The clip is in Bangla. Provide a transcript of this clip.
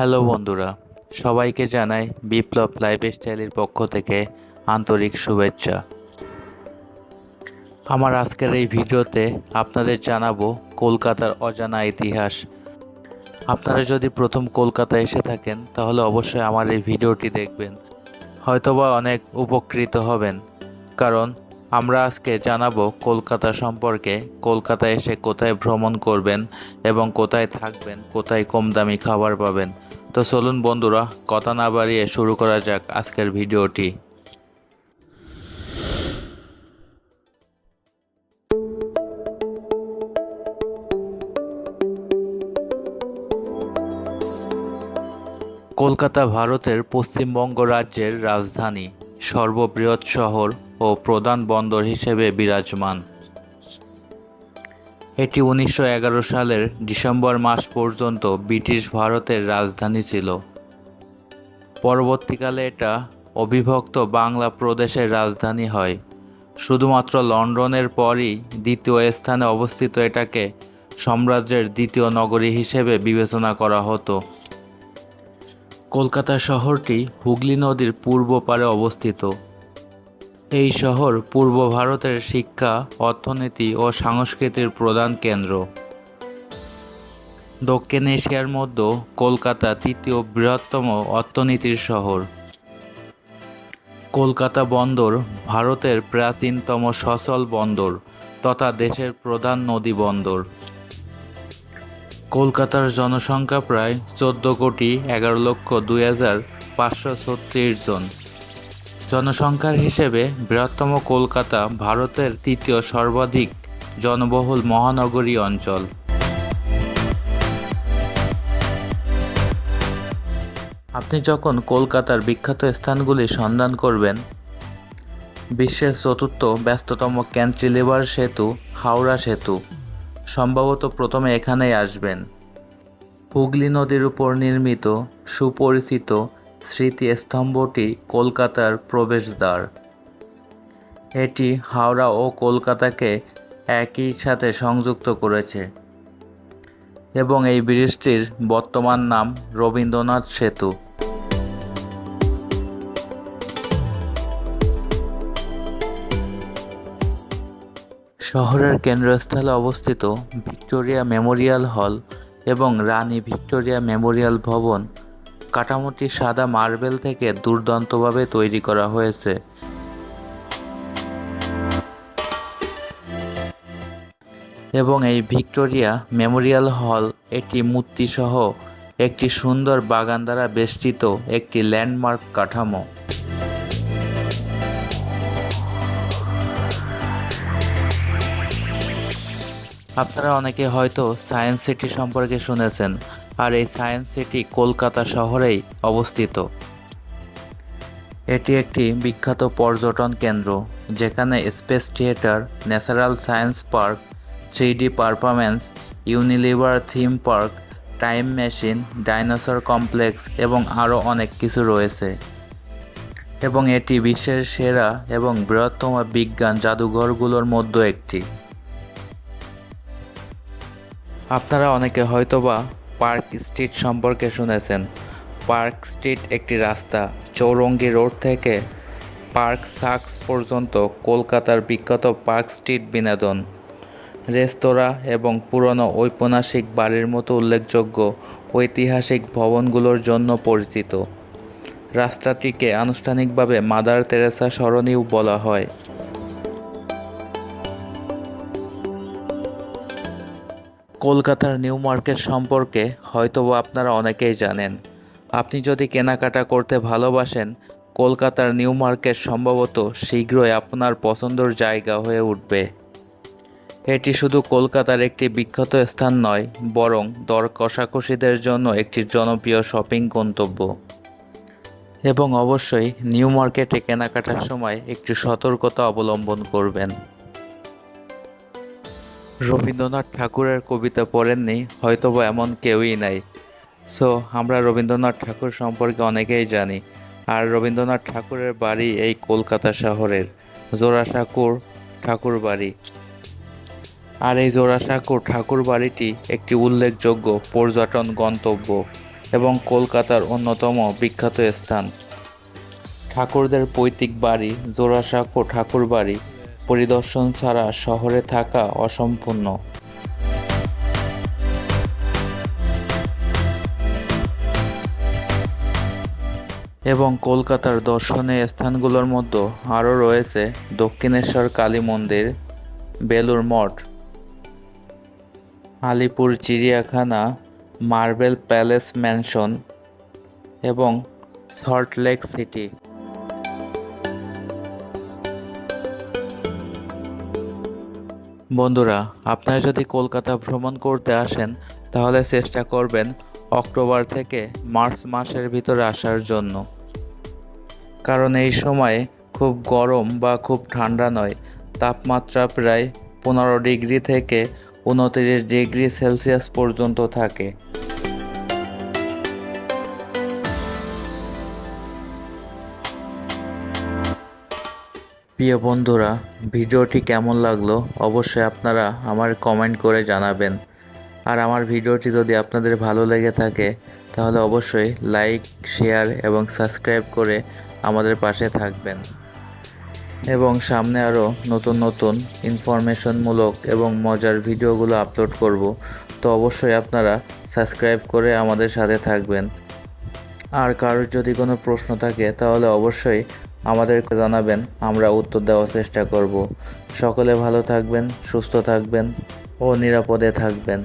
হ্যালো বন্ধুরা, সবাইকে জানাই বিপ্লব লাইফস্টাইলের পক্ষ থেকে আন্তরিক শুভেচ্ছা। আমার আজকের এই ভিডিওতে আপনাদের জানাব কলকাতার অজানা ইতিহাস। আপনারা যদি প্রথম কলকাতা এসে থাকেন, তাহলে অবশ্যই আমার এই ভিডিওটি দেখবেন। হয়তোবা অনেক উপকৃত হবেন, কারণ আমরা আজকে জানাব কলকাতা সম্পর্কে কলকাতা এসে কোথায় ভ্রমণ করবেন এবং কোথায় থাকবেন, কোথায় কম দামি খাবার পাবেন। তো চলুন বন্ধুরা, কথা না বাড়িয়ে শুরু করা যাক আজকের ভিডিওটি। কলকাতা ভারতের পশ্চিমবঙ্গ রাজ্যের রাজধানী। সর্ববৃহৎ শহর ও প্রধান বন্দর হিসেবে বিরাজমান। এটি উনিশশো এগারো সালের ডিসেম্বর মাস পর্যন্ত ব্রিটিশ ভারতের রাজধানী ছিল। পরবর্তীকালে এটা অবিভক্ত বাংলা প্রদেশের রাজধানী হয়। শুধুমাত্র লন্ডনের পরই দ্বিতীয় স্থানে অবস্থিত এটাকে সাম্রাজ্যের দ্বিতীয় নগরী হিসেবে বিবেচনা করা হতো। কলকাতা শহরটি হুগলি নদীর পূর্ব পারে অবস্থিত। এই শহর পূর্ব ভারতের শিক্ষা, অর্থনীতি ও সংস্কৃতির প্রধান কেন্দ্র। দক্ষিণ এশিয়ার মধ্যে কলকাতা তৃতীয় বৃহত্তম অর্থনীতির শহর। কলকাতা বন্দর ভারতের প্রাচীনতম সচল বন্দর তথা দেশের প্রধান নদী বন্দর। কলকাতার জনসংখ্যা প্রায় চোদ্দ কোটি এগারো লক্ষ দুই হাজার পাঁচশো ছত্রিশ জন। জনসংখ্যার হিসেবে বৃহত্তম কলকাতা ভারতের তৃতীয় সর্বাধিক জনবহুল মহানগরী অঞ্চল। আপনি যখন কলকাতার বিখ্যাত স্থানগুলি সন্ধান করবেন, বিশ্বের চতুর্থ ব্যস্ততম ক্যান্টিলিভার সেতু, হাওড়া সেতু সম্ভবত প্রথমে এখানেই আসবেন। হুগলি নদীর উপর নির্মিত, সুপরিচিত স্মৃতিস্তম্ভটি কলকাতার প্রবেশদ্বার। এটি হাওড়া ও কলকাতাকে একই সাথে সংযুক্ত করেছে এবং এই ব্রিজটির বর্তমান নাম রবীন্দ্রনাথ সেতু। শহরের কেন্দ্রস্থলে অবস্থিত ভিক্টোরিয়া মেমোরিয়াল হল এবং রানী ভিক্টোরিয়া মেমোরিয়াল ভবন কাঠামোটি সাদা মার্বেল থেকে দুর্দান্তভাবে তৈরি করা হয়েছে। এবং এই ভিক্টোরিয়া মেমোরিয়াল হল একটি মূর্তিসহ একটি সুন্দর বাগান দ্বারা বেষ্টিত একটি ল্যান্ডমার্ক কাঠামো। আপনারা অনেকে হয়তো সায়েন্স সিটি সম্পর্কে শুনেছেন, আর এই সায়েন্স সিটি কলকাতা শহরেই অবস্থিত। এটি একটি বিখ্যাত পর্যটন কেন্দ্র, যেখানে space theatre, natural science park three D performance Unilever theme park, time machine, dinosaur complex এবং আরও অনেক কিছু রয়েছে। এবং এটি বিশ্বের সেরা এবং বৃহত্তম বিজ্ঞান জাদুঘরগুলোর মধ্যে একটি। আপনারা অনেকে হয়তোবা পার্ক স্ট্রিট সম্পর্কে শুনেছেন। পার্ক স্ট্রিট একটি রাস্তা, চৌরঙ্গি রোড থেকে পার্ক সার্কস পর্যন্ত কলকাতার বিখ্যাত পার্ক স্ট্রিট বিনোদন। রেস্তোরাঁ এবং পুরনো ঐতিহাসিক বাড়ির মতো উল্লেখযোগ্য ঐতিহাসিক ভবনগুলোর জন্য পরিচিত। রাস্তাটিকে আনুষ্ঠানিকভাবে মাদার তেরেসা সরণিও বলা হয়। কলকাতার নিউ মার্কেট সম্পর্কে হয়তোবা আপনারা অনেকেই জানেন। আপনি যদি কেনাকাটা করতে ভালোবাসেন, কলকাতার নিউ মার্কেট সম্ভবত শীঘ্রই আপনার পছন্দের জায়গা হয়ে উঠবে। এটি শুধু কলকাতার একটি বিখ্যাত স্থান নয়, বরং দর কষাকষিদের জন্য একটি জনপ্রিয় শপিং গন্তব্য। এবং অবশ্যই নিউ মার্কেটে কেনাকাটার সময় একটি সতর্কতা অবলম্বন করবেন। রবীন্দ্রনাথ ঠাকুরের কবিতা পড়েননি, হয়তোবা এমন কেউই নাই। সো আমরা রবীন্দ্রনাথ ঠাকুর সম্পর্কে অনেকেই জানি, আর রবীন্দ্রনাথ ঠাকুরের বাড়ি এই কলকাতা শহরের জোড়াসাঁকুর ঠাকুর বাড়ি। আর এই জোড়াসাঁকুর ঠাকুর বাড়িটি একটি উল্লেখযোগ্য পর্যটন গন্তব্য এবং কলকাতার অন্যতম বিখ্যাত স্থান। ঠাকুরদের পৈতৃক বাড়ি, জোড়াসাঁকো ঠাকুর বাড়ি পরিদর্শন ছাড়া শহরে থাকা অসম্পূর্ণ। এবং কলকাতার দর্শনীয় স্থানগুলোর মধ্যে আরও রয়েছে দক্ষিণেশ্বর কালী মন্দির বেলুর মঠ, আলিপুর চিড়িয়াখানা, মার্বেল প্যালেস ম্যানশন এবং সল্টলেক সিটি। বন্ধুরা, আপনারা যদি কলকাতা ভ্রমণ করতে আসেন, তাহলে চেষ্টা করবেন অক্টোবর থেকে মার্চ মাসের ভিতরে আসার জন্য। কারণ এই সময়ে খুব গরম বা খুব ঠান্ডা নয়, তাপমাত্রা প্রায় পনেরো ডিগ্রি থেকে উনত্রিশ ডিগ্রি সেলসিয়াস পর্যন্ত থাকে। প্রিয় বন্ধুরা, ভিডিওটি কেমন লাগল অবশ্যই আপনারা আমার কমেন্ট করে জানাবেন। আর আমার ভিডিওটি যদি আপনাদের ভালো লেগে থাকে, তাহলে অবশ্যই লাইক শেয়ার এবং সাবস্ক্রাইব করে আমাদের পাশে থাকবেন। এবং সামনে আরও নতুন নতুন ইনফরমেশনমূলক এবং মজার ভিডিওগুলো আপলোড করব, তো অবশ্যই আপনারা সাবস্ক্রাইব করে আমাদের সাথে থাকবেন। আর কারোর যদি কোনো প্রশ্ন থাকে, তাহলে অবশ্যই আমাদেরকে জানাবেন, আমরা উত্তর দেওয়ার চেষ্টা করব। সকলে ভালো থাকবেন, সুস্থ থাকবেন ও নিরাপদে থাকবেন।